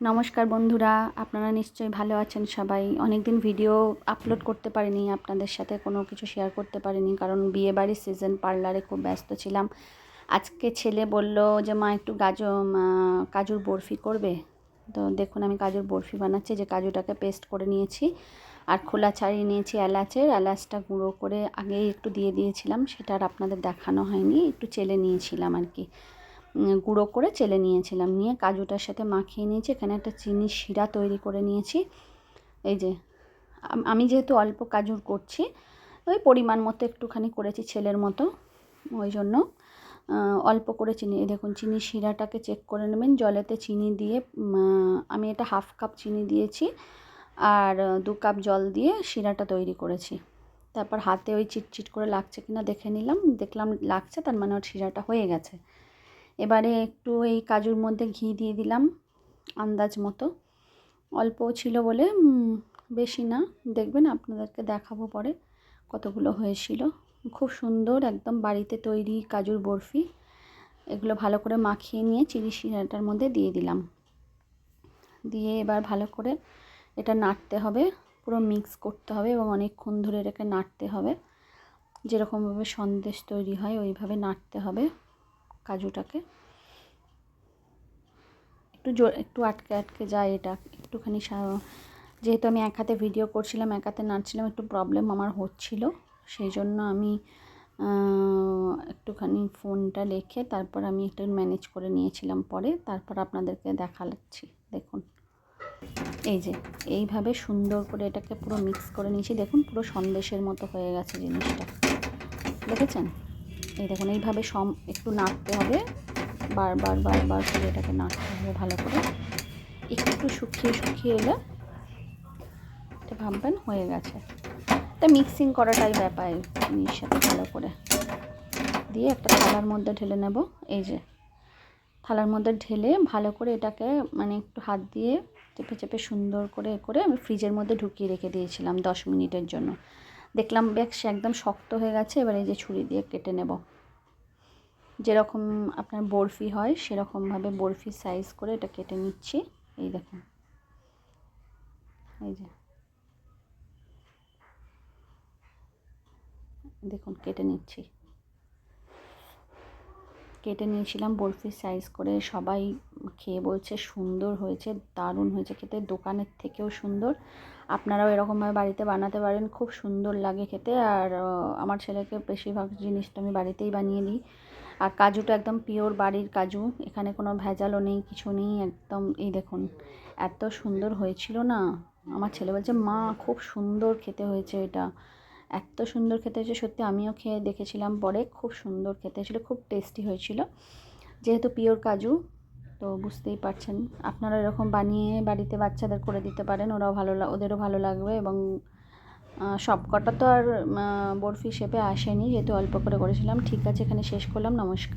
নমস্কার বন্ধুরা আপনারা নিশ্চয়ই ভালো আছেন সবাই। অনেক দিন ভিডিও আপলোড করতে পারিনি আপনাদের সাথে কোনো কিছু শেয়ার করতে পারিনি কারণ বিয়ে বাড়ির সিজন পার্লারে খুব ব্যস্ত ছিলাম। আজকে ছেলে বলল যে মা একটু গাজর কাজুর বরফি করবে? তো দেখুন আমি কাজুর বরফি বানাচ্ছি যে কাজুটাকে পেস্ট করে নিয়েছি আর খোলা ছাড়িয়ে নিয়েছি এলাচের। এলাচটা গুঁড়ো করে আগেই একটু দিয়ে দিয়েছিলাম সেটা আর আপনাদের দেখানো হয়নি একটু চেলে নিয়েছিলাম আর কি। গুঁড়ো করে চেলে নিয়েছিলাম। নিয়ে কাজুটার সাথে মাখিয়ে নিয়েছি। এখানে একটা চিনি শিরা তৈরি করে নিয়েছি। এই যে, আমি যেহেতু অল্প কাজুর করছি, ওই পরিমাণ মতো একটুখানি করেছি ছেলের মতো। ওই জন্য অল্প করে চিনি। দেখুন চিনি শিরাটাকে চেক করে নেবেন। জলেতে চিনি দিয়ে আমি এটা হাফ কাপ চিনি দিয়েছি আর দু কাপ জল দিয়ে শিরাটা তৈরি করেছি। তারপর হাতে ওই চিটচিট করে লাগছে কিনা দেখে নিলাম। দেখলাম লাগছে, তার মানে ওর শিরাটা হয়ে গেছে। এবারে একটু এই কাজুর মধ্যে ঘি দিয়ে দিলাম, আন্দাজ মতো। অল্প ছিল বলে বেশি না। দেখবেন আপনাদেরকে দেখাবো পরে কতগুলো হয়েছিল। খুব সুন্দর একদম বাড়িতে তৈরি কাজুর বরফি। এগুলো ভালো করে মাখিয়ে নিয়ে চিলি শিরাটার মধ্যে দিয়ে দিলাম। দিয়ে এবার ভালো করে এটা নাড়তে হবে, পুরো মিক্স করতে হবে এবং অনেকক্ষণ ধরে এটাকে নাড়তে হবে। যেরকমভাবে সন্দেশ তৈরি হয়, ওইভাবে নাড়তে হবে। কাজুটাকে। একটু জোর একটু আটকে আটকে যায় এটা। একটুখানি যেহেতু আমি এক হাতে ভিডিও করছিলাম, এক হাতে নাড়ছিলাম, একটু প্রবলেম আমার হচ্ছিল। সেই জন্য আমি একটুখানি ফোনটা রেখে তারপর আমি একটু ম্যানেজ করে নিয়েছিলাম পরে। তারপর আপনাদেরকে দেখাচ্ছি। দেখুন। এই যে, এইভাবে সুন্দর করে এটাকে পুরো মিক্স করে নিয়েছি। দেখুন, পুরো সন্দেশের মতো হয়ে গেছে জিনিসটা। দেখেছেন? এই দেখুন, এইভাবে সম একটু নাড়তে হবে। বারবার বারবার করে এটাকে নাড়তে হবে ভালো করে। একটু শুকিয়ে শুকিয়ে এলে এটা ভাববেন হয়ে গেছে। এটা মিক্সিং করাটাই ব্যাপার জিনিস সাথে ভালো করে। দিয়ে একটা থালার মধ্যে ঢেলে নেব। এই যে, থালার মধ্যে ঢেলে ভালো করে এটাকে মানে একটু হাত দিয়ে চেপে চেপে সুন্দর করে করে আমি ফ্রিজের মধ্যে ঢুকিয়ে রেখে দিয়েছিলাম দশ মিনিটের জন্য। দেখলাম বেশ একদম শক্ত হয়ে গেছে, এবার এই যে ছুরি দিয়ে কেটে নেব। যেরকম আপনার বরফি হয়, সেরকমভাবে বরফি সাইজ করে এটা কেটে নিচ্ছি। এই দেখুন। এই যে। দেখুন, কেটে নিচ্ছি। কেটে নিয়েছিলাম, বরফির সাইজ করে। সবাই খেয়ে বলছে সুন্দর হয়েছে, দারুণ হয়েছে খেতে, দোকানের থেকেও সুন্দর। আপনারাও এরকমভাবে বাড়িতে বানাতে পারেন, খুব সুন্দর লাগে খেতে। আর আমার ছেলেকে বেশিরভাগ জিনিসটা আমি বাড়িতেই বানিয়ে দিই। আর কাজুটা একদম পিওর বাড়ির কাজু, এখানে কোনো ভেজালও নেই, কিছু নেই, একদম এই দেখুন, এত সুন্দর হয়েছিল না। আমার ছেলে বলছে, মা, খুব সুন্দর খেতে হয়েছে এটা। এত সুন্দর খেতে হয়েছে। সত্যি আমিও খেয়ে দেখেছিলাম পরে। খুব সুন্দর খেতে হয়েছিলো, খুব টেস্টি হয়েছিল। যেহেতু পিওর কাজু, তো বুঝতেই পারছেন। আপনারা এরকম বানিয়ে বাড়িতে বাচ্চাদের করে দিতে পারেন, ওরাও ভালো ওদেরও ভালো লাগবে এবং সব কটা তো আর বরফি শেপে আসেনি। যেহেতু অল্প করে করেছিলাম। ঠিক আছে, এখানে শেষ করলাম। নমস্কার।